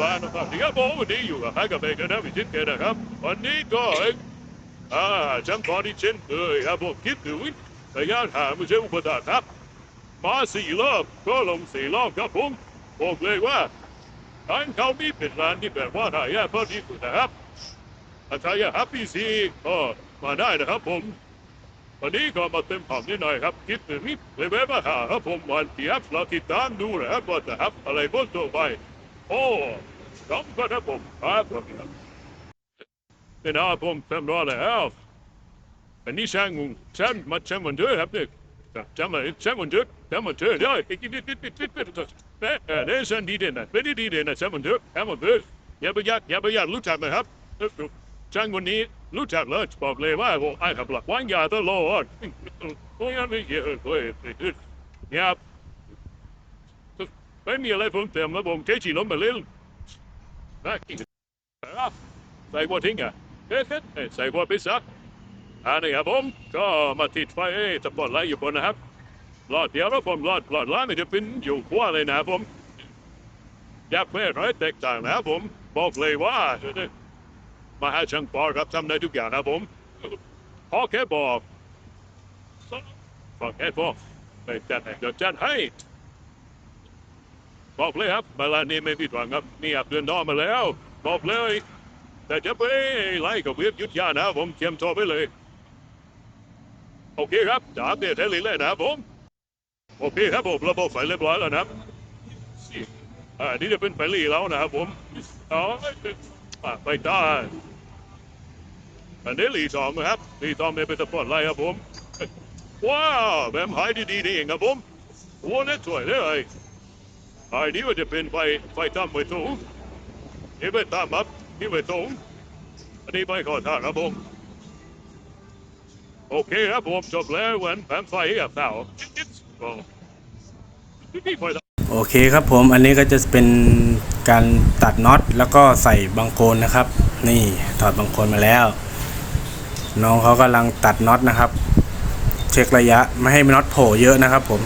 บายนะครับที่ครับผมวันนี้อยู่กับแฮกกับเบเกอร์นะวิจิตรเกนะครับ วันนี้ก็อ่าจำตอนที่เช่นเคยครับผมคิดถึงระยะทางไม่ใช่อุปสรรคครับ มาสี่รอบก็ลงสี่รอบครับผมบอกเลยว่าทางเขามีเป็นร้านที่แบบว่าถ่ายพอดีสุดนะครับถ้าใครอยากฮับปี้ซีก็มาได้นะครับผม วันนี้ก็มาเต็มผับนิดหน่อยครับ คิดถึงนิดเลยแวะมาหาครับผมวันที่ครับเราติดตามดูนะครับว่าจะครับอะไรบนตัวไปโอ้สองต่อไป นดีเด่นนะช่างมันเถอะช่างมันเถอะอย่าไปยัดอย่าไปยัดรู้จักไหมครับช่างคนนี้รู้จักเลยบอกเลยว่าโอ้ไอ้ขั ไม่มีอะไรเพิ่มเติมแล้วผมแค่ฉีดลมไปเรื่อยนะครับใส่บัวทิ้งอะเฮ้ยเฮ้ยใส่บัวไปซักอันนี้ครับผมก็มาติดไฟสปอตไลท์อยู่บนนะครับหลอดเดียวแล้วผมหลอดหลอดล้านจะเป็นอยู่ขั้วเลยนะผมอยากไม่ร้อยแตกต่างนะผม บอกเลยว่า มาหาช่างปอครับทำได้ทุกอย่างนะผมพอแค่บอกพอแค่บอกไปจัดให้เดี๋ยวจัดให้ บอกเลยครับเวลานี้ไม่ผิดหวังครับนี่อับเดือนนอมาแล้ว บอกเลย แต่จะไปไล่กับเว็บยุทธยานะผมเตรียมตัวไปเลย โอเคครับจะอัปเดตให้เรื่อยๆนะผมโอเคครับผมระบบไฟเรียบร้อยแล้วนะครับอ่านี่จะเป็นไฟลีแล้วนะครับผมอ๋อไปได้อันนี้ลีสองนะครับลีสองไม่เป็นสปอร์ตไลท์ครับผม ว้าว แบบหายดีๆนี่เองครับผมโอ้เนี่ยสวยเลย ไอ้นี่ว่าจะเป็นไฟไฟตามไปสูงนี่ไปตามครับนี่ไปสูงอันนี้ไปขอทางครับผม โอเคครับผมจบแล้ววันแผนไฟกับสาวโอเคครับผมอันนี้ก็จะเป็นการตัดน็อตแล้วก็ใส่บังโคลนนะครับ นี่ถอดบังโคลนมาแล้ว น้องเขากำลังตัดน็อตนะครับ เช็คระยะไม่ให้น็อตโผล่เยอะนะครับผม